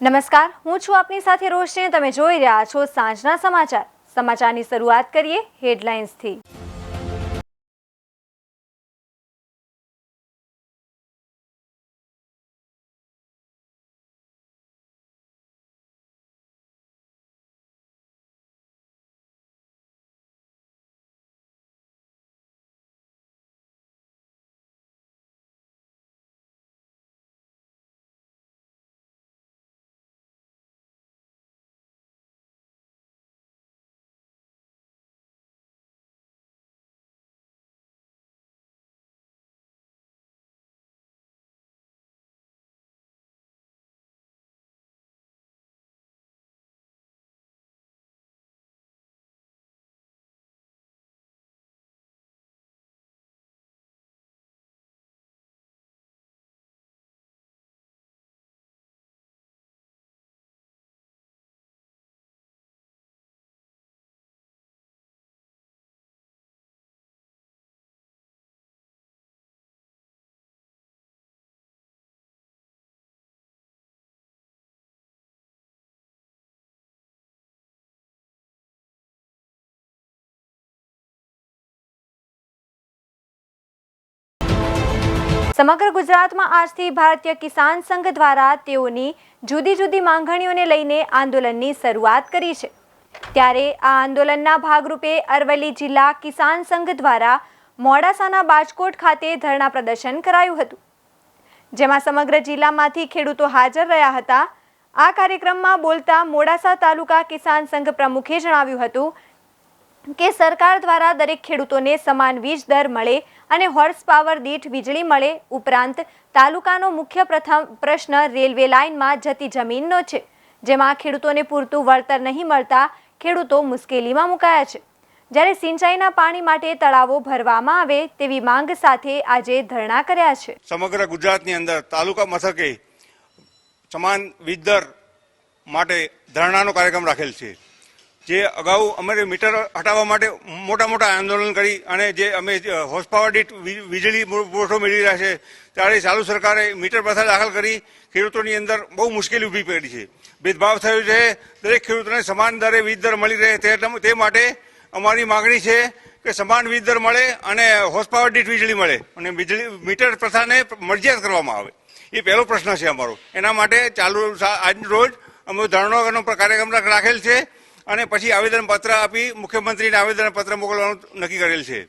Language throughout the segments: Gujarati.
નમસ્કાર, હું છું આપની સાથે રોશની તમે જોઈ રહ્યા છો સાંજના સમાચાર. સમાચારની શરૂઆત કરીએ હેડલાઇન્સથી. સમગ્ર ગુજરાતમાં આજથી ભારતીય કિસાન સંઘ દ્વારા તેઓની જુદી જુદી માંગણીઓને લઈને આંદોલનની શરૂઆત કરી છે. ત્યારે આ આંદોલનના ભાગરૂપે અરવલ્લી જિલ્લા કિસાન સંઘ દ્વારા મોડાસાના બાજકોટ ખાતે ધરણા પ્રદર્શન કરાયું હતું. જેમાં સમગ્ર જિલ્લામાંથી ખેડૂતો હાજર રહ્યા હતા. આ કાર્યક્રમમાં બોલતા મોડાસા તાલુકા કિસાન સંઘ પ્રમુખે જણાવ્યું હતું કે સરકાર દ્વારા દરેક ખેડૂતોને સમાન વીજ દર મળે અને હોર્સ પાવર દીઠ વીજળી મળે ઉપરાંત તાલુકાનો મુખ્ય પ્રથમ પ્રશ્ન રેલવે લાઇનમાં જતી જમીનનો છે. જેમાં ખેડૂતોને પૂરતું વળતર નહીં મળતા ખેડૂતો મુશ્કેલીમાં મુકાયા છે. જ્યારે સિંચાઈના પાણી માટે તળાવો ભરવામાં આવે તેવી માંગ સાથે આજે ધરણા કર્યા છે. સમગ્ર ગુજરાતની અંદર તાલુકા મથકે સમાન વીજ દર માટે ધરણાનો કાર્યક્રમ રાખેલ છે. જે અગાઉ અમારે મીટર હટાવવા માટે મોટા મોટા આંદોલન કરી અને જે અમે હોસપાવર પાવર દીઠ વીજળી પુરવઠો મેળવી રહ્યા છે, ત્યારે ચાલુ સરકારે મીટર પ્રથા દાખલ કરી ખેડૂતોની અંદર બહુ મુશ્કેલી ઊભી પડી છે. ભેદભાવ થયો છે, દરેક ખેડૂતોને સમાન દરે વીજ દર મળી રહે તે માટે અમારી માગણી છે કે સમાન વીજ દર મળે અને હોસપાવર પાવર દીઠ વીજળી મળે અને વીજળી, મીટર પ્રથાને મરજિયાત કરવામાં આવે. એ પહેલો પ્રશ્ન છે અમારો. એના માટે ચાલુ આજ રોજ અમે ધરણો કાર્યક્રમ રાખેલ છે. અને પછી આવેદનપત્ર આપી મુખ્યમંત્રીને આવેદનપત્ર મોકલવાનું નક્કી કરેલ છે.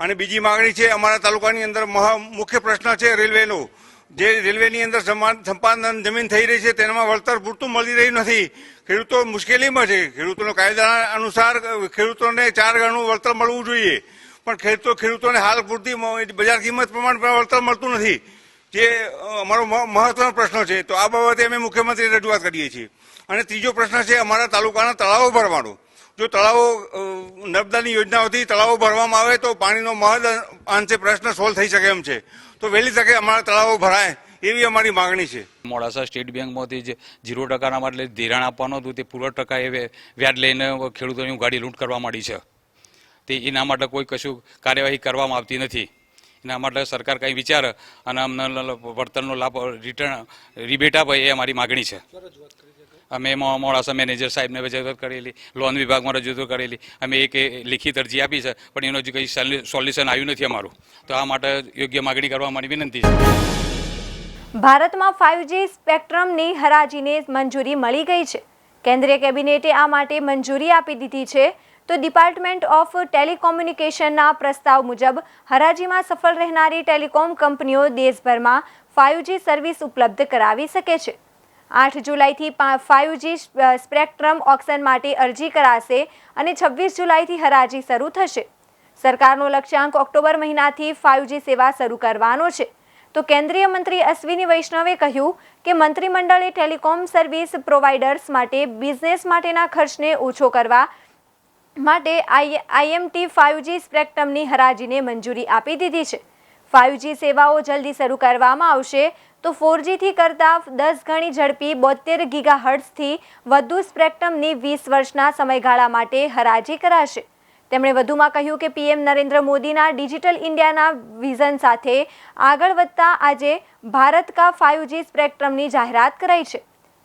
અને બીજી માગણી છે, અમારા તાલુકાની અંદર મહા મુખ્ય પ્રશ્ન છે રેલવેનો. જે રેલવેની અંદર સંપાદન જમીન થઈ રહી છે, તેનામાં વળતર પૂરતું મળી રહ્યું નથી. ખેડૂતો મુશ્કેલીમાં છે. ખેડૂતોનો કાયદા અનુસાર ખેડૂતોને ચાર ગણું વળતર મળવું જોઈએ. પણ ખેડૂતો, ખેડૂતોને હાલ પૂરતી બજાર કિંમત પ્રમાણે વળતર મળતું નથી. જે અમારો મહત્વનો પ્રશ્ન છે. તો આ બાબતે અમે મુખ્યમંત્રીને રજૂઆત કરીએ છીએ. અને ત્રીજો પ્રશ્ન છે, અમારા તાલુકાના તળાવો ભરવાનો. જો તળાવો નર્મદાની યોજનાઓથી તળાવો ભરવામાં આવે તો પાણીનો મહદ અંશે પ્રશ્ન સોલ્વ થઈ શકે એમ છે. તો વહેલી તકે અમારા તળાવો ભરાય એવી અમારી માગણી છે. મોડાસા સ્ટેટ બેંકમાંથી જે ઝીરો ટકાના માટે ધિરાણ આપવાનું હતું, તે પૂરો ટકા એ વ્યાજ લઈને ખેડૂતોની ગાડી લૂંટ કરવા માંડી છે. તે એના માટે કોઈ કશું કાર્યવાહી કરવામાં આવતી નથી. એના માટે સરકાર કંઈ વિચાર અને અમને વળતરનો લાભ, રિટર્ન, રિબેટ આપે એ અમારી માગણી છે. અમે મોડાસા મેનેજર સાહેબને રજૂઆત કરેલી, લોન વિભાગમાં રજૂઆત કરેલી. અમે એક લેખિત અરજી આપી છે, પણ એનું હજુ કંઈ સોલ્યુશન આવ્યું નથી અમારું. તો આ માટે યોગ્ય માગણી કરવા મારી વિનંતી છે. ભારતમાં ફાઇવજી સ્પેક્ટ્રમની હરાજીને મંજૂરી મળી ગઈ છે. કેન્દ્રીય કેબિનેટે આ માટે મંજૂરી આપી દીધી છે. તો ડિપાર્ટમેન્ટ ઓફ ટેલિકોમ્યુનિકેશનના પ્રસ્તાવ મુજબ હરાજીમાં સફળ રહેનારી ટેલિકોમ કંપનીઓ દેશભરમાં ફાઇવજી સર્વિસ ઉપલબ્ધ કરાવી શકે છે. આઠ જુલાઈથી ફાઇવજી સ્પેક્ટ્રમ ઓક્શન માટે અરજી કરાશે અને છવ્વીસ જુલાઈથી હરાજી શરૂ થશે. સરકારનો લક્ષ્યાંક ઓક્ટોબર મહિનાથી ફાઇવજી સેવા શરૂ કરવાનો છે. તો કેન્દ્રીય મંત્રી અશ્વિની વૈષ્ણવે કહ્યું કે મંત્રીમંડળે ટેલિકોમ સર્વિસ પ્રોવાઇડર્સ માટે બિઝનેસ માટેના ખર્ચને ઓછો કરવા માટે આઈએમટી આઈએમટી ફાઇવજી સ્પેક્ટ્રમની હરાજીને મંજૂરી આપી દીધી છે. ફાઇવજી સેવાઓ જલ્દી શરૂ કરવામાં આવશે તો ફોરજીથી કરતાં દસ ગણી ઝડપી બોતેર ગીગા હર્ટ્સથી વધુ સ્પેક્ટ્રમની વીસ વર્ષના સમયગાળા માટે હરાજી કરાશે. તેમણે વધુમાં કહ્યું કે પીએમ નરેન્દ્ર મોદીના ડિજિટલ ઇન્ડિયાના વિઝન સાથે આગળ વધતા આજે ભારત કા ફાઇવજી સ્પેક્ટ્રમની જાહેરાત કરાઈ છે.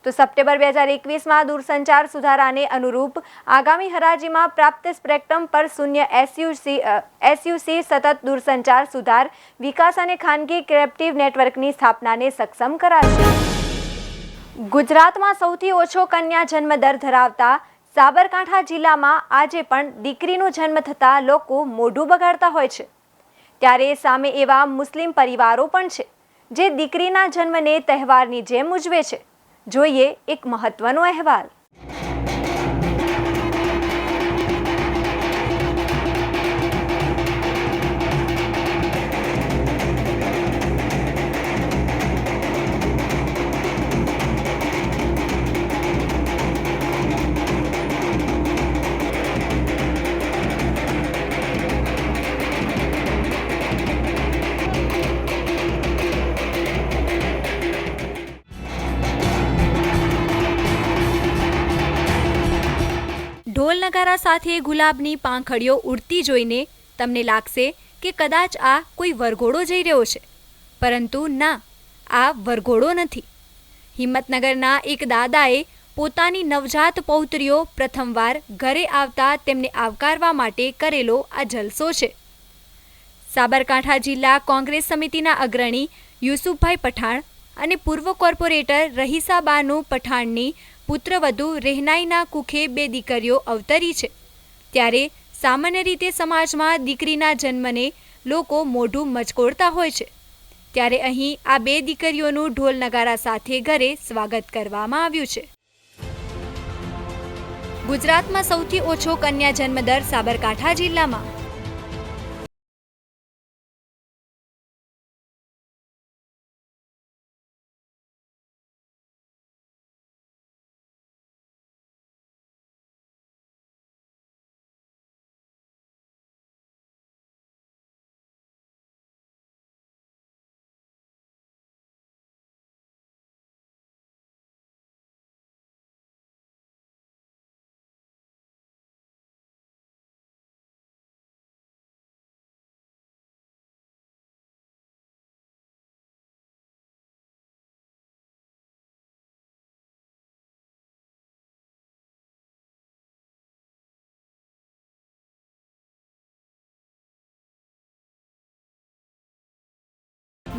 તો સપ્ટેમ્બર બે હજાર એકવીસમાં દૂરસંચાર સુધારાને અનુરૂપ આગામી હરાજીમાં પ્રાપ્ત સ્પેક્ટ્રમ પર શૂન્ય એસયુસી એસયુસી સતત દૂરસંચાર સુધાર, વિકાસ અને ખાનગી ક્રેપ્ટિવ નેટવર્કની સ્થાપનાને સક્ષમ કરાશે. ગુજરાતમાં સૌથી ઓછો કન્યા જન્મદર ધરાવતા સાબરકાંઠા જિલ્લામાં આજે પણ દીકરીનો જન્મ થતાં લોકો મોઢું બગાડતા હોય છે. ત્યારે સામે એવા મુસ્લિમ પરિવારો પણ છે, જે દીકરીના જન્મને તહેવારની જેમ ઉજવે છે. જોઈએ એક મહત્વનો અહેવાલ. સાથે ગુલાબની પાંખડીઓ ઉડતી જોઈને તમને લાગશે કે કદાચ આ કોઈ વરઘોડો જઈ રહ્યો છે. પરંતુ ના, આ વરઘોડો નથી. હિંમતનગરના એક દાદાએ પોતાની નવજાત પૌત્રીઓ પ્રથમવાર ઘરે આવતા તેમને આવકારવા માટે કરેલો આ જલસો છે. સાબરકાંઠા જિલ્લા કોંગ્રેસ સમિતિના અગ્રણી યુસુફભાઈ પઠાણ અને પૂર્વ કોર્પોરેટર રહીસાબાનુ પઠાણની પુત્રવધુ રહેનાઈના કુખે બે દીકરીઓ અવતરી છે. ત્યારે સામાન્ય રીતે સમાજમાં દીકરીના જન્મને લોકો મોઢું મચકોડતા હોય છે. ત્યારે અહીં આ બે દીકરીઓનું ઢોલ નગારા સાથે ઘરે સ્વાગત કરવામાં આવ્યું છે. ગુજરાતમાં સૌથી ઓછો કન્યા જન્મદર સાબરકાંઠા જિલ્લામાં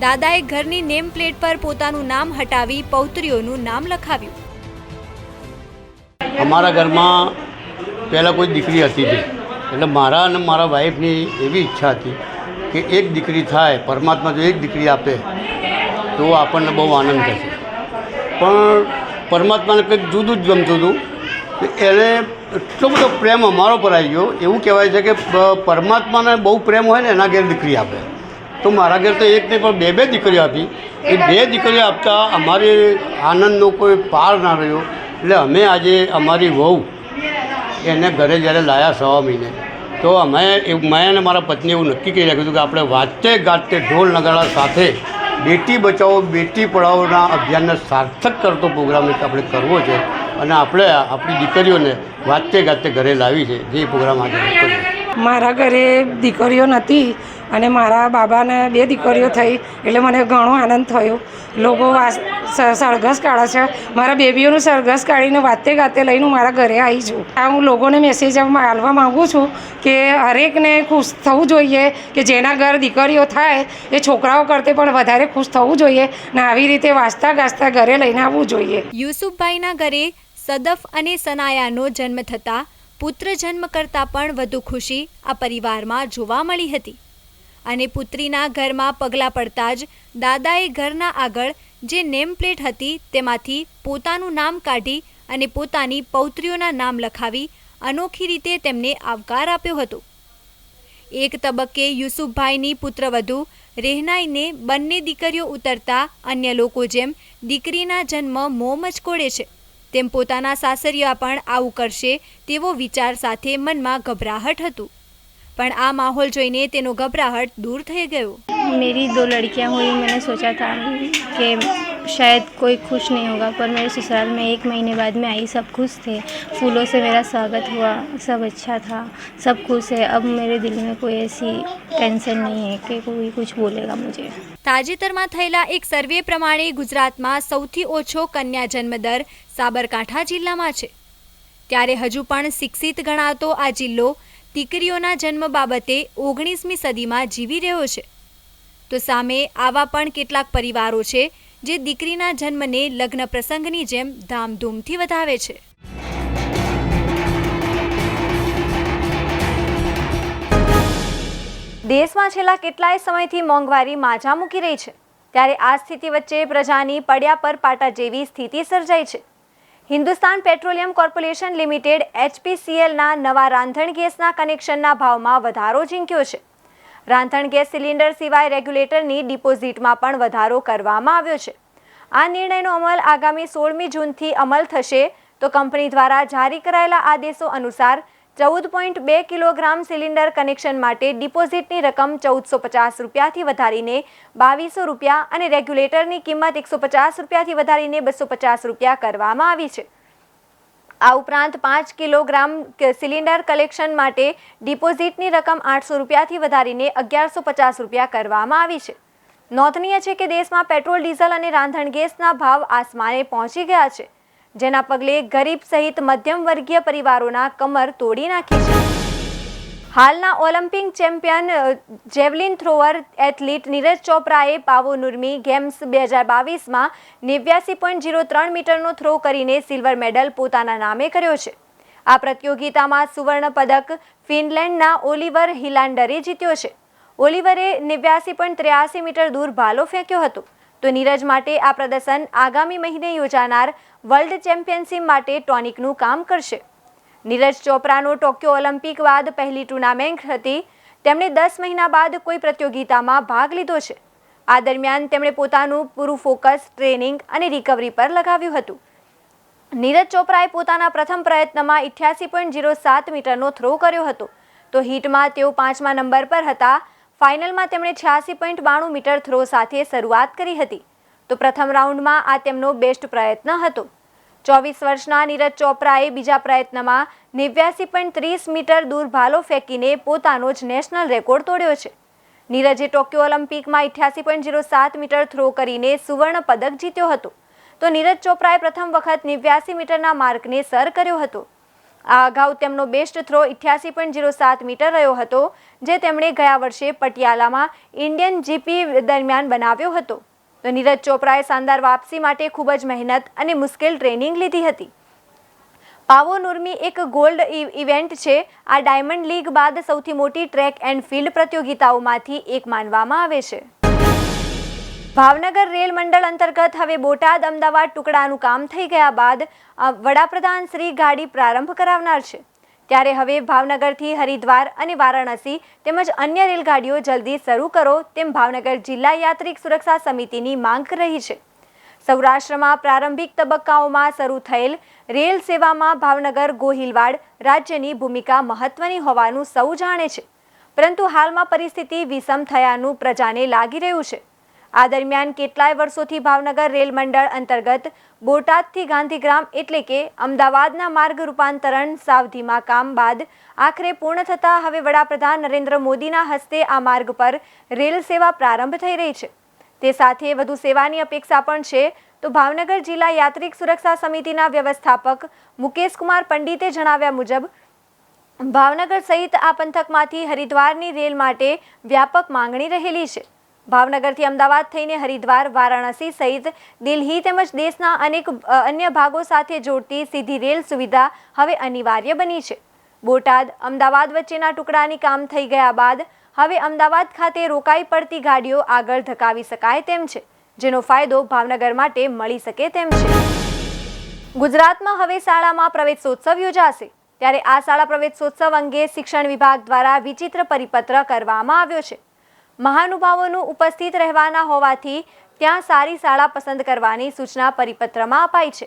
દાદાએ ઘરની નેમ પ્લેટ પર પોતાનું નામ હટાવી પૌત્રીઓનું નામ લખાવ્યું. અમારા ઘરમાં પહેલાં કોઈ દીકરી હતી એટલે મારા અને મારા વાઈફની એવી ઈચ્છા હતી કે એક દીકરી થાય, પરમાત્મા જો એક દીકરી આપે, તો આપણને બહુ આનંદ થશે. પણ પરમાત્માને કંઈક જુદું જ ગમતું હતું એને એટલો બધો પ્રેમ અમારો પર આવી ગયો. એવું કહેવાય છે કે પરમાત્માને બહુ પ્રેમ હોય ને એના ઘેર દીકરી આપે. તો મારા ઘેર તો એક નહીં પણ બે બે દીકરીઓ આપી. એ બે દીકરીઓ આપતા અમારી આનંદનો કોઈ પાર ના રહ્યો. એટલે અમે આજે અમારી વહુ એને ઘરે જ્યારે લાયા સવા મહિને તો અમે એવું મેં અને મારા પત્ની એવું નક્કી કરી રાખ્યું હતું કે આપણે વાજતે ગાજતે ઢોલ નગાડા સાથે બેટી બચાવો બેટી પઢાઓના અભિયાનને સાર્થક કરતો પ્રોગ્રામ એક આપણે કરવો છે. અને આપણે આપણી દીકરીઓને વાજતે ગાજતે ઘરે લાવી છે જે પ્રોગ્રામ આજે કર્યો મારા ઘરે દીકરીઓ નથી અને મારા બાબાને બે દીકરીઓ થઈ એટલે મને ઘણો આનંદ થયો. લોકો સરઘસ કાઢે છે. મારા બેબીઓનું સરઘસ કાઢીને વાતે ગાતે લઈને મારા ઘરે આવી છું. આ હું લોકોને મેસેજ આપવા માગું છું કે હરેકને ખુશ થવું જોઈએ કે જેના ઘર દીકરીઓ થાય એ છોકરાઓ કરતે પણ વધારે ખુશ થવું જોઈએ ને આવી રીતે વાંચતા ગાજતા ઘરે લઈને આવવું જોઈએ. યુસુફભાઈના ઘરે સદફ અને સનાયાનો જન્મ થતાં પુત્ર જન્મ કરતાં પણ વધુ ખુશી આ પરિવારમાં જોવા મળી હતી. અને પુત્રીના ઘરમાં પગલાં પડતા જ દાદાએ ઘરના આગળ જે નેમ પ્લેટ હતી તેમાંથી પોતાનું નામ કાઢી અને પોતાની પૌત્રીઓના નામ લખાવી અનોખી રીતે તેમને આવકાર આપ્યો હતો. એક તબક્કે યુસુફભાઈની પુત્રવધુ રહેનાઈને બંને દીકરીઓ ઉતરતા અન્ય લોકો જેમ દીકરીના જન્મ મોં મચકોડે છે. તેમ પોતાના સાસરિયા પણ આવું કરશે તેવો વિચાર સાથે મનમાં ગભરાહટ હતું પણ આ માહોલ જોઈને તેનો ગભરાહટ દૂર થઈ ગયો मेरी दो लड़कियां हुई मैंने सोचा था कि शायद कोई खुश नहीं होगा पर मेरे ससुराल में एक महीने बाद में आई सब खुश थे फूलों से मेरा स्वागत हुआ सब अच्छा था सब खुश है अब मेरे दिल में कोई ऐसी टेंशन नहीं है कि कोई कुछ बोलेगा मुझे તાજેતરમાં થયેલા એક સર્વે પ્રમાણે ગુજરાતમાં સૌથી ઓછો કન્યા જન્મદર સાબરકાંઠા જિલ્લામાં છે. ત્યારે હજુ પણ શિક્ષિત ગણાતો આ જિલ્લો દીકરીઓના જન્મ બાબતે ઓગણીસમી સદીમાં જીવી રહ્યો છે. તો સામે આવા પણ કેટલાક પરિવારો છે જે દીકરીના જન્મને લગ્ન પ્રસંગની જેમ ધામધૂમથી વધાવે છે. દેશમાં છેલ્લા કેટલાય સમયથી મોંઘવારી માજા મૂકી રહી છે. ત્યારે આ સ્થિતિ વચ્ચે પ્રજાની પડ્યા પર પાટા જેવી સ્થિતિ સર્જાઈ છે. હિન્દુસ્તાન પેટ્રોલિયમ કોર્પોરેશન લિમિટેડ એચપીસીએલના નવા રાંધણ ગેસના કનેક્શનના ભાવમાં વધારો ઝીંક્યો છે. રાંધણ ગેસ સિલિન્ડર સિવાય રેગ્યુલેટરની ડિપોઝિટમાં પણ વધારો કરવામાં આવ્યો છે. આ નિર્ણયનો અમલ આગામી સોળમી જૂનથી અમલ થશે તો કંપની દ્વારા જારી કરાયેલા આદેશો અનુસાર ચૌદ પોઈન્ટ બે કિલોગ્રામ સિલિન્ડર કનેક્શન માટે ડિપોઝિટની રકમ ચૌદસો પચાસ રૂપિયાથી વધારીને બાવીસો રૂપિયા અને રેગ્યુલેટરની કિંમત એકસો પચાસ રૂપિયાથી વધારીને બસો પચાસ રૂપિયા કરવામાં આવી છે. આ ઉપરાંત પાંચ કિલોગ્રામ સિલિન્ડર કલેક્શન માટે ડિપોઝિટની રકમ આઠસો રૂપિયાથી વધારીને અગિયારસો પચાસ રૂપિયા કરવામાં આવી છે. નોંધનીય છે કે દેશમાં પેટ્રોલ, ડીઝલ અને રાંધણ ગેસના ભાવ આસમાને પહોંચી ગયા છે. જેના પગલે ગરીબ સહિત મધ્યમ વર્ગીય પરિવારોના કમર તોડી નાખી છે. હાલના Olympic champion javelin thrower athlete Neeraj ચોપરાએ Paavo Nurmi games બે હજાર બાવીસમાં નેવ્યાસી પોઈન્ટ જીરો ત્રણ મીટરનો થ્રો કરીને સિલ્વર મેડલ પોતાના નામે કર્યો છે. આ પ્રતિયોગિતામાં સુવર્ણ પદક ફિનલેન્ડના ઓલિવર હિલાન્ડરે જીત્યો છે. ઓલિવરે નેવ્યાસી પોઈન્ટ ત્ર્યાસી મીટર દૂર ભાલો ફેંક્યો હતો. તો નીરજ માટે આ પ્રદર્શન આગામી મહિને યોજાનાર વર્લ્ડ ચેમ્પિયનશિપ માટે ટોનિકનું કામ કરશે. નીરજ ચોપરાનો ટોક્યો ઓલિમ્પિક બાદ પહેલી ટુર્નામેન્ટ હતી. તેમણે દસ મહિના બાદ કોઈ પ્રતિયોગિતામાં ભાગ લીધો છે. આ દરમિયાન તેમણે પોતાનું પૂરું ફોકસ ટ્રેનિંગ અને રિકવરી પર લગાવ્યું હતું. નીરજ ચોપરાએ પોતાના પ્રથમ પ્રયત્નમાં ઇઠ્યાસી પોઈન્ટ જીરો સાત મીટરનો થ્રો કર્યો હતો. તો હીટમાં તેઓ પાંચમા નંબર પર હતા. ફાઇનલમાં તેમણે છ્યાસી પોઈન્ટ બાણું મીટર થ્રો સાથે શરૂઆત કરી હતી. તો પ્રથમ રાઉન્ડમાં આ તેમનો બેસ્ટ પ્રયત્ન હતો. ચોવીસ વર્ષના નીરજ ચોપરાએ બીજા પ્રયત્નમાં નેવ્યાસી પોઈન્ટ ત્રીસ મીટર દૂર ભાલો ફેંકીને પોતાનો જ નેશનલ રેકોર્ડ તોડ્યો છે. નીરજે ટોક્યો ઓલિમ્પિકમાં અઠ્યાસી પોઈન્ટ જીરો સાત મીટર થ્રો કરીને સુવર્ણ પદક જીત્યો હતો. તો નીરજ ચોપરાએ પ્રથમ વખત નેવ્યાસી મીટરના માર્કને સર કર્યો હતો. આ અગાઉ તેમનો બેસ્ટ થ્રો ઇઠ્યાસી પોઈન્ટ જીરો સાત મીટર રહ્યો હતો, જે તેમણે ગયા વર્ષે પટિયાલામાં ઇન્ડિયન જીપી દરમિયાન બનાવ્યો હતો. તો નીરજ ચોપરાએ શાનદાર વાપસી માટે ખૂબ જ મહેનત અને મુશ્કેલ ટ્રેનિંગ લીધી હતી. પાવો નુર્મી એક ગોલ્ડ ઇવેન્ટ છે. આ ડાયમંડ લીગ બાદ સૌથી મોટી ટ્રેક એન્ડ ફિલ્ડ પ્રતિયોગિતાઓમાંથી એક માનવામાં આવે છે. ભાવનગર રેલ મંડળ અંતર્ગત હવે બોટાદ, અમદાવાદ ટુકડાનું કામ થઈ ગયા બાદ વડાપ્રધાન શ્રી ગાડી પ્રારંભ કરાવનાર છે. ત્યારે હવે ભાવનગરથી હરિદ્વાર અને વારાણસી તેમજ અન્ય રેલગાડીઓ જલ્દી શરૂ કરો તેમ ભાવનગર જિલ્લા યાત્રિક સુરક્ષા સમિતિની માંગ રહી છે. સૌરાષ્ટ્રમાં પ્રારંભિક તબક્કાઓમાં શરૂ થયેલ રેલ સેવામાં ભાવનગર, ગોહિલવાડ રાજ્યની ભૂમિકા મહત્વની હોવાનું સૌ જાણે છે. પરંતુ હાલમાં પરિસ્થિતિ વિષમ થયાનું પ્રજાને લાગી રહ્યું છે. આ દરમિયાન કેટલાય વર્ષોથી ભાવનગર રેલ મંડળ અંતર્ગત બોટાદથી ગાંધીગ્રામ એટલે કે અમદાવાદના માર્ગ રૂપાંતરણ સાવધીમાં કામ બાદ આખરે પૂર્ણ થતાં હવે વડાપ્રધાન નરેન્દ્ર મોદીના હસ્તે આ માર્ગ પર રેલ સેવા પ્રારંભ થઈ રહી છે. તે સાથે વધુ સેવાની અપેક્ષા પણ છે તો ભાવનગર જિલ્લા યાત્રિક સુરક્ષા સમિતિના વ્યવસ્થાપક મુકેશકુમાર પંડિતે જણાવ્યા મુજબ, ભાવનગર સહિત આ પંથકમાંથી હરિદ્વારની રેલ માટે વ્યાપક માંગણી રહેલી છે. ભાવનગરથી અમદાવાદ થઈને હરિદ્વાર, વારાણસી સહિત દિલ્હી તેમજ દેશના અનેક અન્ય ભાગો સાથે જોડતી સીધી રેલ સુવિધા હવે અનિવાર્ય બની છે. બોટાદ, અમદાવાદ વચ્ચેના ટુકડાની કામ થઈ ગયા બાદ હવે અમદાવાદ ખાતે રોકાઈ પડતી ગાડીઓ આગળ ધકાવી શકાય તેમ છે, જેનો ફાયદો ભાવનગર માટે મળી શકે તેમ છે. ગુજરાતમાં હવે શાળામાં પ્રવેશોત્સવ યોજાશે, ત્યારે આ શાળા પ્રવેશોત્સવ અંગે શિક્ષણ વિભાગ દ્વારા વિચિત્ર પરિપત્ર કરવામાં આવ્યો છે. મહાનુભાવોનું ઉપસ્થિત રહેવાના હોવાથી ત્યાં સારી શાળા પસંદ કરવાની સૂચના પરિપત્રમાં અપાઈ છે.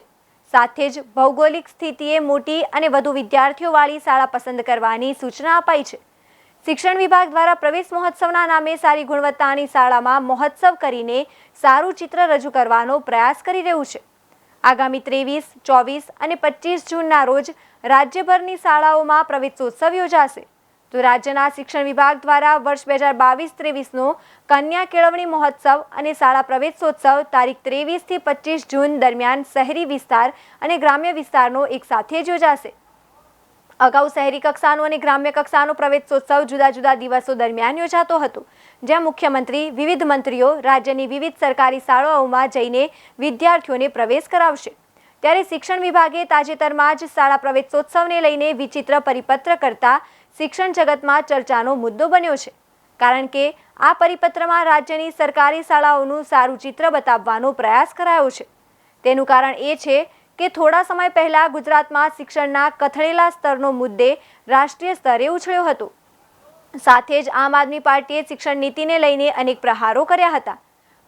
સાથે જ ભૌગોલિક સ્થિતિએ મોટી અને વધુ વિદ્યાર્થીઓવાળી શાળા પસંદ કરવાની સૂચના અપાઈ છે. શિક્ષણ વિભાગ દ્વારા પ્રવેશ મહોત્સવના નામે સારી ગુણવત્તાની શાળામાં મહોત્સવ કરીને સારું ચિત્ર રજૂ કરવાનો પ્રયાસ કરી રહ્યું છે. આગામી ત્રેવીસ, ચોવીસ અને પચીસ જૂનના રોજ રાજ્યભરની શાળાઓમાં પ્રવેશોત્સવ યોજાશે. તો રાજ્યના શિક્ષણ વિભાગ દ્વારા વર્ષ બે હજાર બાવીસ ત્રેવીસનો કન્યા કેળવણી મહોત્સવ અને શાળા પ્રવેશોત્સવ તારીખ ત્રેવીસથી પચીસ જૂન દરમિયાન શહેરી વિસ્તાર અને ગ્રામ્ય વિસ્તારનો એક સાથે જ યોજાશે. અગાઉ શહેરી કક્ષાનો અને ગ્રામ્ય કક્ષાનો પ્રવેશોત્સવ જુદા જુદા દિવસો દરમિયાન યોજાતો હતો, જ્યાં મુખ્યમંત્રી, વિવિધ મંત્રીઓ, રાજ્યની વિવિધ સરકારી શાળાઓમાં જઈને વિદ્યાર્થીઓને પ્રવેશ કરાવશે. ત્યારે શિક્ષણ વિભાગે તાજેતરમાં જ શાળા પ્રવેશોત્સવને લઈને વિચિત્ર પરિપત્ર કરતા શિક્ષણ જગતમાં ચર્ચાનો મુદ્દો બન્યો છે. કારણ કે આ પરિપત્રમાં રાજ્યની સરકારી શાળાઓનું સારું ચિત્ર બતાવવાનો પ્રયાસ કરાયો છે. તેનું કારણ એ છે કે થોડા સમય પહેલા ગુજરાતમાં શિક્ષણના કથળેલા સ્તરનો મુદ્દે રાષ્ટ્રીય સ્તરે ઉછળ્યો હતો. સાથે જ આમ આદમી પાર્ટીએ શિક્ષણ નીતિને લઈને અનેક પ્રહારો કર્યા હતા.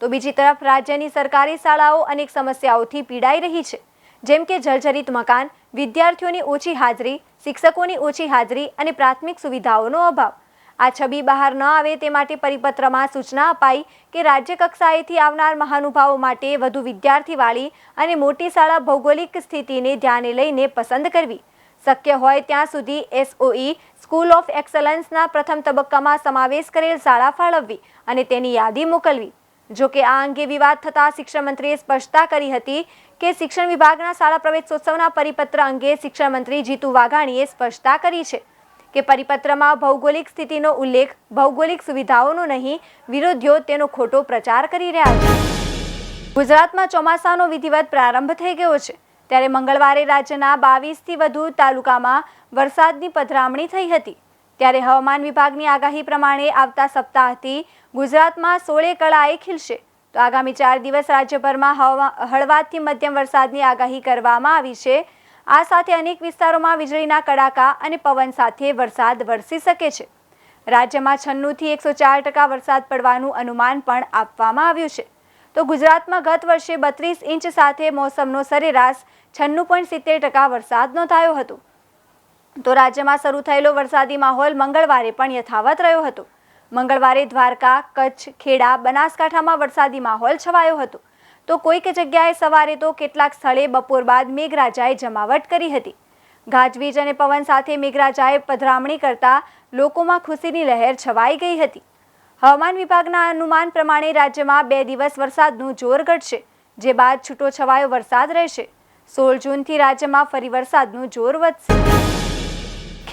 તો બીજી તરફ રાજ્યની સરકારી શાળાઓ અનેક સમસ્યાઓથી પીડાઈ રહી છે. જેમ કે જર્જરિત મકાન, વિદ્યાર્થીઓની ઓછી હાજરી, શિક્ષકોની ઓછી હાજરી અને પ્રાથમિક સુવિધાઓનો અભાવ. આ છબી બહાર ન આવે તે માટે પરિપત્રમાં સૂચના અપાઈ કે રાજ્ય કક્ષાએથી આવનાર મહાનુભાવો માટે વધુ વિદ્યાર્થીવાળી અને મોટી શાળા ભૌગોલિક સ્થિતિને ધ્યાને લઈને પસંદ કરવી. શક્ય હોય ત્યાં સુધી એસઓઈ, સ્કૂલ ઓફ એક્સલન્સના પ્રથમ તબક્કામાં સમાવેશ કરેલ શાળા ફાળવવી અને તેની યાદી મોકલવી. જો કે આ અંગે વિવાદ થતાં શિક્ષણ મંત્રીએ સ્પષ્ટતા કરી હતી કે શિક્ષણ વિભાગના શાળા પ્રવેશોત્સવના પરિપત્ર અંગે શિક્ષણ મંત્રી જીતુ વાઘાણીએ સ્પષ્ટતા કરી છે કે પરિપત્રમાં ભૌગોલિક સ્થિતિનો ઉલ્લેખ, ભૌગોલિક સુવિધાઓનો નહીં, વિરોધીઓ તેનો ખોટો પ્રચાર કરી રહ્યા છે. ગુજરાતમાં ચોમાસાનો વિધિવત પ્રારંભ થઈ ગયો છે. ત્યારે મંગળવારે રાજ્યના બાવીસથી વધુ તાલુકામાં વરસાદની પધરામણી થઈ હતી. ત્યારે હવામાન વિભાગની આગાહી પ્રમાણે આવતા સપ્તાહથી ગુજરાતમાં સોળે કળાએ ખીલશે. તો આગામી ચાર દિવસ રાજ્યભરમાં હળવાથી મધ્યમ વરસાદની આગાહી કરવામાં આવી છે. આ સાથે અનેક વિસ્તારોમાં વીજળીના કડાકા અને પવન સાથે વરસાદ વરસી શકે છે. રાજ્યમાં છન્નુંથી એકસો ચાર ટકા વરસાદ પડવાનું અનુમાન પણ આપવામાં આવ્યું છે. તો ગુજરાતમાં ગત વર્ષે બત્રીસ ઇંચ સાથે મોસમનો સરેરાશ છન્નું પોઈન્ટ સિત્તેર ટકા વરસાદ નોંધાયો હતો. તો રાજ્યમાં શરૂ થયેલો વરસાદી માહોલ મંગળવારે પણ યથાવત રહ્યો હતો. મંગળવારે દ્વારકા, કચ્છ, ખેડા, બનાસકાંઠામાં વરસાદી માહોલ છવાયો હતો. તો કોઈક જગ્યાએ સવારે તો કેટલાક સ્થળે બપોર બાદ મેઘરાજાએ જમાવટ કરી હતી. ગાજવીજ અને પવન સાથે મેઘરાજાએ પધરામણી કરતા લોકોમાં ખુશીની લહેર છવાઈ ગઈ હતી. હવામાન વિભાગના અનુમાન પ્રમાણે રાજ્યમાં બે દિવસ વરસાદનું જોર ઘટશે, જે બાદ છૂટો છવાયો વરસાદ રહેશે. સોળ જૂનથી રાજ્યમાં ફરી વરસાદનું જોર વધશે.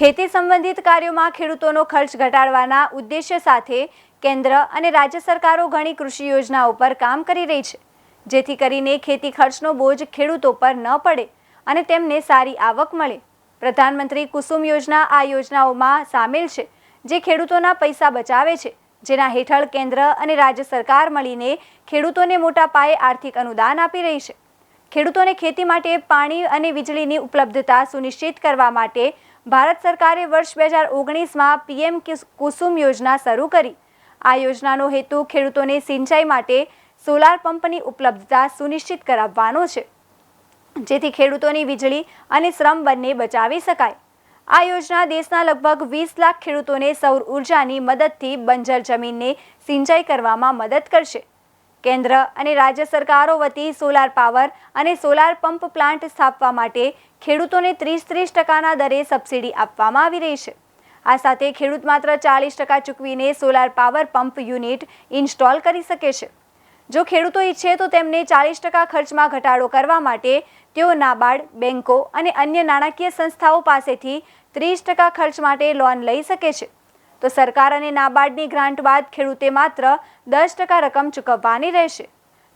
ખેતી સંબંધિત કાર્યોમાં ખેડૂતોનો ખર્ચ ઘટાડવાના ઉદ્દેશ્ય સાથે કેન્દ્ર અને રાજ્ય સરકારો ઘણી કૃષિ યોજનાઓ પર કામ કરી રહી છે. જેથી કરીને ખેતી ખર્ચનો બોજ ખેડૂતો પર ન પડે અને તેમને સારી આવક મળે. પ્રધાનમંત્રી કુસુમ યોજના આ યોજનાઓમાં સામેલ છે, જે ખેડૂતોના પૈસા બચાવે છે, જેના હેઠળ કેન્દ્ર અને રાજ્ય સરકાર મળીને ખેડૂતોને મોટા પાયે આર્થિક અનુદાન આપી રહી છે. ખેડૂતોને ખેતી માટે પાણી અને વીજળીની ઉપલબ્ધતા સુનિશ્ચિત કરવા માટે ભારત સરકારે વર્ષ બે હજાર ઓગણીસમાં પીએમ કુસુમ યોજના શરૂ કરી. આ યોજનાનો હેતુ ખેડૂતોને સિંચાઈ માટે સોલાર પંપની ઉપલબ્ધતા સુનિશ્ચિત કરાવવાનો છે, જેથી ખેડૂતોની વીજળી અને શ્રમ બંને બચાવી શકાય. આ યોજના દેશના લગભગ વીસ લાખ ખેડૂતોને સૌર ઉર્જાની મદદથી બંજર જમીનને સિંચાઈ કરવામાં મદદ કરશે. કેન્દ્ર અને રાજ્ય સરકારો વતી સોલાર પાવર અને સોલાર પંપ પ્લાન્ટ સ્થાપવા માટે ખેડૂતોને ત્રીસ ત્રીસ ટકાના દરે સબસિડી આપવામાં આવી રહી છે. આ સાથે ખેડૂત માત્ર ચાલીસ ટકા ચૂકવીને solar power pump unit install કરી શકે છે. જો ખેડૂતો ઈચ્છે તો તેમને ચાલીસ ટકા ખર્ચમાં ઘટાડો કરવા માટે તેઓ નાબાર્ડ બેન્કો અને અન્ય નાણાકીય સંસ્થાઓ પાસેથી ત્રીસ ટકા ખર્ચ માટે લોન લઈ શકે છે. તો સરકાર અને નાબાર્ડની ગ્રાન્ટ બાદ ખેડૂતે માત્ર દસ ટકા રકમ ચૂકવવાની રહેશે.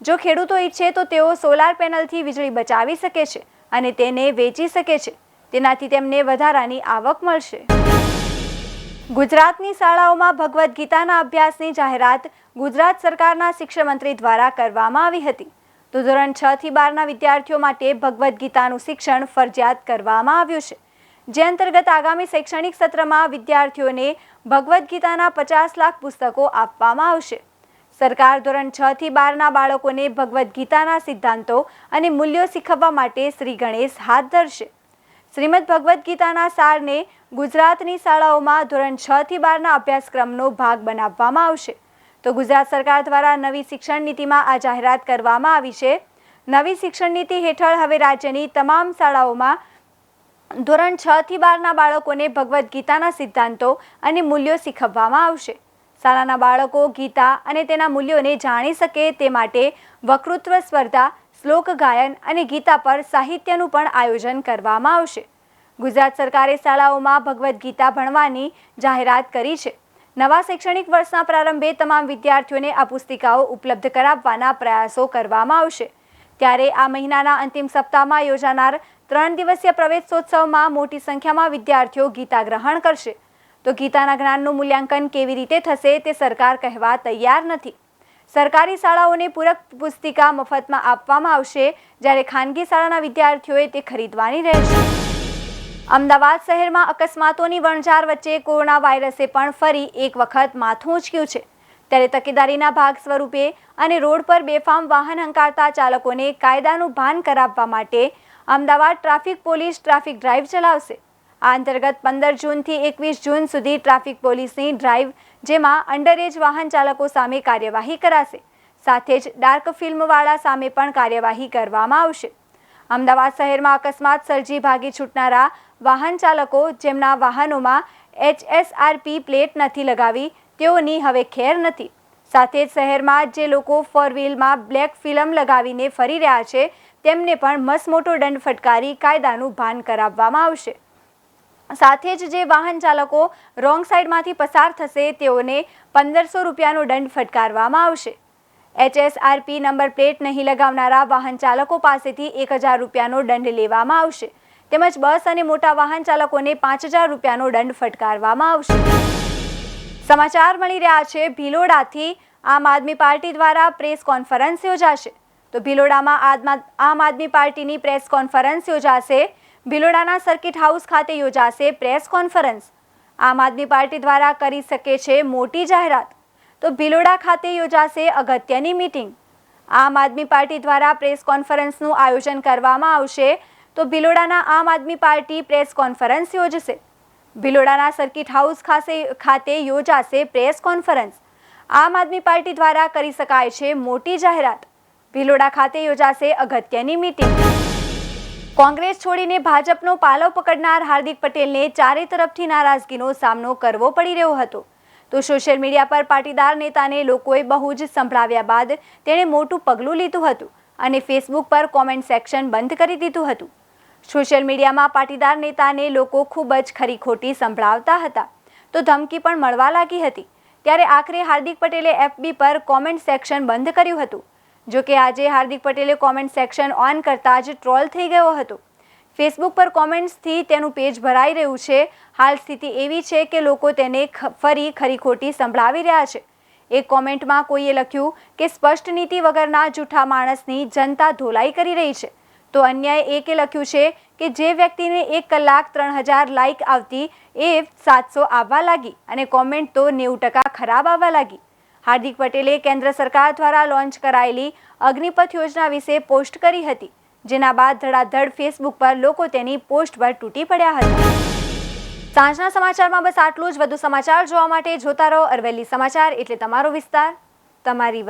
જો ખેડૂતો ઈચ્છે તો તેઓ સોલાર પેનલથી વીજળી બચાવી શકે છે અને તેને વેચી શકે છે. તેનાથી તેમને વધારાની આવક મળશે. ગુજરાતની શાળાઓમાં ભગવદ્ ગીતાના અભ્યાસની જાહેરાત ગુજરાત સરકારના શિક્ષણ મંત્રી દ્વારા કરવામાં આવી હતી. તો ધોરણ છ થી બારના વિદ્યાર્થીઓ માટે ભગવદ્ ગીતાનું શિક્ષણ ફરજિયાત કરવામાં આવ્યું છે. જે અંતર્ગત આગામી શૈક્ષણિક સત્રમાં વિદ્યાર્થીઓને ભગવદ્ ગીતાના પચાસ લાખ પુસ્તકો આપવામાં આવશે. સરકાર ધોરણ છ થી બારના બાળકોને ભગવદ્ ગીતાના સિદ્ધાંતો અને મૂલ્યો શીખવવા માટે શ્રી ગણેશ હાથ ધરશે. શ્રીમદ ભગવદ્ ગીતાના સારને ગુજરાતની શાળાઓમાં ધોરણ છ થી બારના અભ્યાસક્રમનો ભાગ બનાવવામાં આવશે. તો ગુજરાત સરકાર દ્વારા નવી શિક્ષણ નીતિમાં આ જાહેરાત કરવામાં આવી છે. નવી શિક્ષણ નીતિ હેઠળ હવે રાજ્યની તમામ શાળાઓમાં ધોરણ છ થી બારના બાળકોને ભગવદ્ ગીતાના સિદ્ધાંતો અને મૂલ્યો શીખવવામાં આવશે. શાળાના બાળકો ગીતા અને તેના મૂલ્યોને જાણી શકે તે માટે વક્તૃત્વ સ્પર્ધા, શ્લોક ગાયન અને ગીતા પર સાહિત્યનું પણ આયોજન કરવામાં આવશે. ગુજરાત સરકારે શાળાઓમાં ભગવદ્ ગીતા ભણવાની જાહેરાત કરી છે. નવા શૈક્ષણિક વર્ષના પ્રારંભે તમામ વિદ્યાર્થીઓને આ પુસ્તિકાઓ ઉપલબ્ધ કરાવવાના પ્રયાસો કરવામાં આવશે. ત્યારે આ મહિનાના અંતિમ સપ્તાહમાં યોજાનાર ત્રણ દિવસીય પ્રવેશોત્સવમાં મોટી સંખ્યામાં વિદ્યાર્થીઓ ગીતા ગ્રહણ કરશે. તો ગીતાના જ્ઞાનનું મૂલ્યાંકન કેવી રીતે થશે તે સરકાર કહેવા તૈયાર નથી. સરકારી શાળાઓને પૂરક પુસ્તિકા મફતમાં આપવામાં આવશે, જ્યારે ખાનગી શાળાના વિદ્યાર્થીઓએ તે ખરીદવાની રહેશે. અમદાવાદ શહેરમાં અકસ્માતોની વણઝાર વચ્ચે કોરોના વાયરસે પણ ફરી એક વખત માથું ઉંચક્યું છે. ત્યારે તકેદારીના ભાગ સ્વરૂપે અને રોડ પર બેફામ વાહન હંકારતા ચાલકોને કાયદાનું ભાન કરાવવા માટે Ahmedabad traffic police traffic drive ચલાવશે. આ અંતર્ગત પંદર જૂનથી એકવીસ જૂન સુધી ટ્રાફિક પોલીસની ડ્રાઈવ, જેમાં અંડરએજ વાહન ચાલકો સામે કાર્યવાહી કરાશે. સાથે જ ડાર્ક ફિલ્મવાળા સામે પણ કાર્યવાહી કરવામાં આવશે. અમદાવાદ શહેરમાં અકસ્માત સર્જી ભાગી છૂટનારા વાહન ચાલકો જેમના વાહનોમાં એચએસઆરપી પ્લેટ નથી લગાવી, તેઓની હવે ખેર નથી. સાથે જ શહેરમાં જે લોકો ફોર વ્હીલમાં બ્લેક ફિલ્મ લગાવીને ફરી રહ્યા છે, તેમને પણ મસમોટો દંડ ફટકારી કાયદાનું ભાન કરાવવામાં આવશે. સાથે જ જે વાહન ચાલકો રોંગ સાઈડમાંથી પસાર થશે, તેઓને પંદરસો રૂપિયાનો દંડ ફટકારવામાં આવશે. એચએસઆરપી નંબર પ્લેટ નહીં લગાવનારા વાહન ચાલકો પાસેથી એક હજાર રૂપિયાનો દંડ લેવામાં આવશે. તેમજ બસ અને મોટા વાહન ચાલકોને પાંચ હજાર રૂપિયાનો દંડ ફટકારવામાં આવશે. સમાચાર મળી રહ્યા છે, ભિલોડાથી આમ આદમી પાર્ટી દ્વારા પ્રેસ કોન્ફરન્સ યોજાશે. તો ભિલોડામાં આમ આદમી પાર્ટીની પ્રેસ કોન્ફરન્સ યોજાશે. ભિલોડાના સર્કિટ હાઉસ ખાતે યોજાશે પ્રેસ કોન્ફરન્સ. આમ આદમી પાર્ટી દ્વારા કરી શકે છે મોટી જાહેરાત. તો ભિલોડા ખાતે યોજાશે અગત્યની મિટિંગ. આમ આદમી પાર્ટી દ્વારા પ્રેસ કોન્ફરન્સનું આયોજન કરવામાં આવશે. તો ભિલોડાના આમ આદમી પાર્ટી પ્રેસ કોન્ફરન્સ યોજશે. ભિલોડાના સર્કિટ હાઉસ ખાતે ખાતે યોજાશે પ્રેસ કોન્ફરન્સ. આમ આદમી પાર્ટી દ્વારા કરી શકાય છે મોટી જાહેરાત. ભિલોડા ખાતે યોજાશે અગત્યની મિટિંગ. કોંગ્રેસ છોડીને ભાજપનો પાલો પકડનાર હાર્દિક પટેલને ચારે તરફથી નારાજગીનો સામનો કરવો પડી રહ્યો હતો. તો સોશિયલ મીડિયા પર પાટીદાર નેતાને લોકોએ બહુ જ સંભળાવ્યા બાદ તેણે મોટું પગલું લીધું હતું અને ફેસબુક પર કોમેન્ટ સેક્શન બંધ કરી દીધું હતું. સોશિયલ મીડિયામાં પાટીદાર નેતાને લોકો ખૂબ જ ખરી ખોટી સંભળાવતા હતા. તો ધમકી પણ મળવા લાગી હતી. ત્યારે આખરે હાર્દિક પટેલે એફબી પર કોમેન્ટ સેક્શન બંધ કર્યું હતું. જો કે આજે હાર્દિક પટેલે કોમેન્ટ સેક્શન ઓન કરતાં જ ટ્રોલ થઈ ગયો હતો. ફેસબુક પર કોમેન્ટ્સથી તેનું પેજ ભરાઈ રહ્યું છે. હાલ સ્થિતિ એવી છે કે લોકો તેને ફરી ખરી ખોટી સંભળાવી રહ્યા છે. એક કોમેન્ટમાં કોઈએ લખ્યું કે સ્પષ્ટ નીતિ વગરના જૂઠા માણસની જનતા ધોલાઈ કરી રહી છે. તો અન્યએ એકે લખ્યું છે કે જે વ્યક્તિને એક કલાક ત્રણ હજાર લાઇક આવતી એ સાતસો આવવા લાગી અને કોમેન્ટ તો નેવું ટકા ખરાબ આવવા લાગી. હાર્દિક પટેલે કેન્દ્ર સરકાર દ્વારા લોન્ચ કરાયેલી અગ્નિપથ યોજના વિશે પોસ્ટ કરી હતી, જેના બાદ ધડાધડ ફેસબુક પર લોકો તેની પોસ્ટ પર તૂટી પડ્યા હતા. સાંજના સમાચારમાં બસ આટલું જ. વધુ સમાચાર જોવા માટે જોતા રહો અરવેલી સમાચાર, એટલે તમારો વિસ્તાર, તમારી